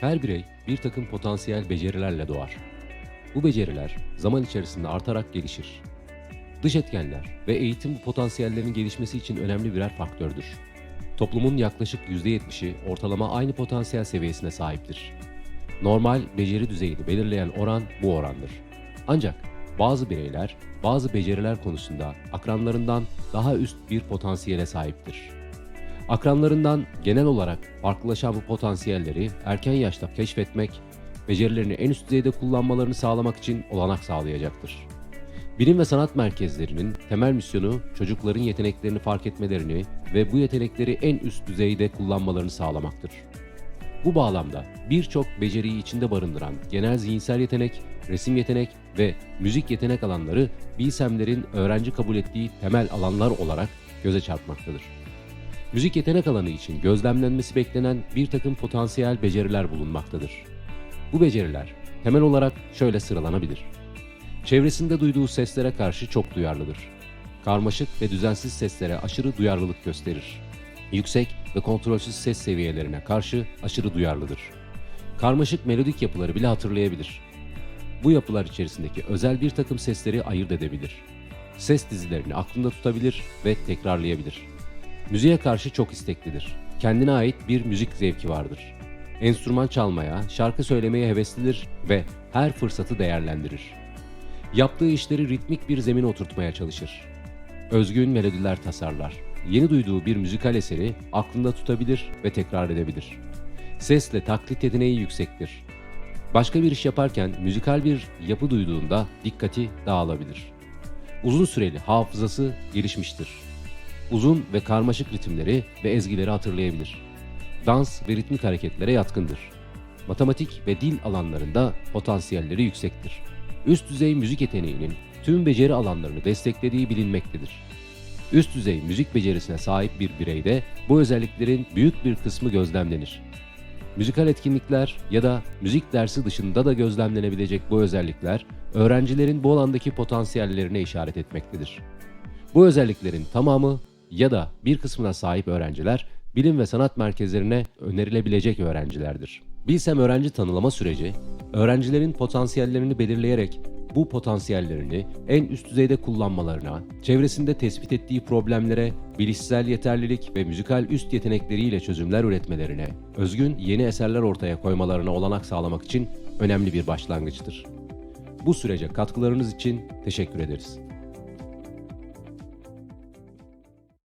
Her birey bir takım potansiyel becerilerle doğar. Bu beceriler zaman içerisinde artarak gelişir. Dış etkenler ve eğitim bu potansiyellerin gelişmesi için önemli birer faktördür. Toplumun yaklaşık %70'i ortalama aynı potansiyel seviyesine sahiptir. Normal beceri düzeyini belirleyen oran bu orandır. Ancak bazı bireyler bazı beceriler konusunda akranlarından daha üst bir potansiyele sahiptir. Akranlarından genel olarak farklılaşan bu potansiyelleri erken yaşta keşfetmek, becerilerini en üst düzeyde kullanmalarını sağlamak için olanak sağlayacaktır. Bilim ve sanat merkezlerinin temel misyonu çocukların yeteneklerini fark etmelerini ve bu yetenekleri en üst düzeyde kullanmalarını sağlamaktır. Bu bağlamda birçok beceriyi içinde barındıran genel zihinsel yetenek, resim yetenek ve müzik yetenek alanları BİSEM'lerin öğrenci kabul ettiği temel alanlar olarak göze çarpmaktadır. Müzik yetenek alanı için gözlemlenmesi beklenen bir takım potansiyel beceriler bulunmaktadır. Bu beceriler temel olarak şöyle sıralanabilir. Çevresinde duyduğu seslere karşı çok duyarlıdır. Karmaşık ve düzensiz seslere aşırı duyarlılık gösterir. Yüksek ve kontrolsüz ses seviyelerine karşı aşırı duyarlıdır. Karmaşık melodik yapıları bile hatırlayabilir. Bu yapılar içerisindeki özel bir takım sesleri ayırt edebilir. Ses dizilerini aklında tutabilir ve tekrarlayabilir. Müziğe karşı çok isteklidir. Kendine ait bir müzik zevki vardır. Enstrüman çalmaya, şarkı söylemeye heveslidir ve her fırsatı değerlendirir. Yaptığı işleri ritmik bir zemine oturtmaya çalışır. Özgün melodiler tasarlar. Yeni duyduğu bir müzikal eseri aklında tutabilir ve tekrar edebilir. Sesle taklit yeteneği yüksektir. Başka bir iş yaparken müzikal bir yapı duyduğunda dikkati dağılabilir. Uzun süreli hafızası gelişmiştir. Uzun ve karmaşık ritimleri ve ezgileri hatırlayabilir. Dans ve ritmik hareketlere yatkındır. Matematik ve dil alanlarında potansiyelleri yüksektir. Üst düzey müzik yeteneğinin tüm beceri alanlarını desteklediği bilinmektedir. Üst düzey müzik becerisine sahip bir bireyde bu özelliklerin büyük bir kısmı gözlemlenir. Müzikal etkinlikler ya da müzik dersi dışında da gözlemlenebilecek bu özellikler öğrencilerin bu alandaki potansiyellerine işaret etmektedir. Bu özelliklerin tamamı ya da bir kısmına sahip öğrenciler bilim ve sanat merkezlerine önerilebilecek öğrencilerdir. Bilsem öğrenci tanılama süreci, öğrencilerin potansiyellerini belirleyerek bu potansiyellerini en üst düzeyde kullanmalarına, çevresinde tespit ettiği problemlere bilişsel yeterlilik ve müzikal üst yetenekleriyle çözümler üretmelerine, özgün yeni eserler ortaya koymalarına olanak sağlamak için önemli bir başlangıçtır. Bu sürece katkılarınız için teşekkür ederiz.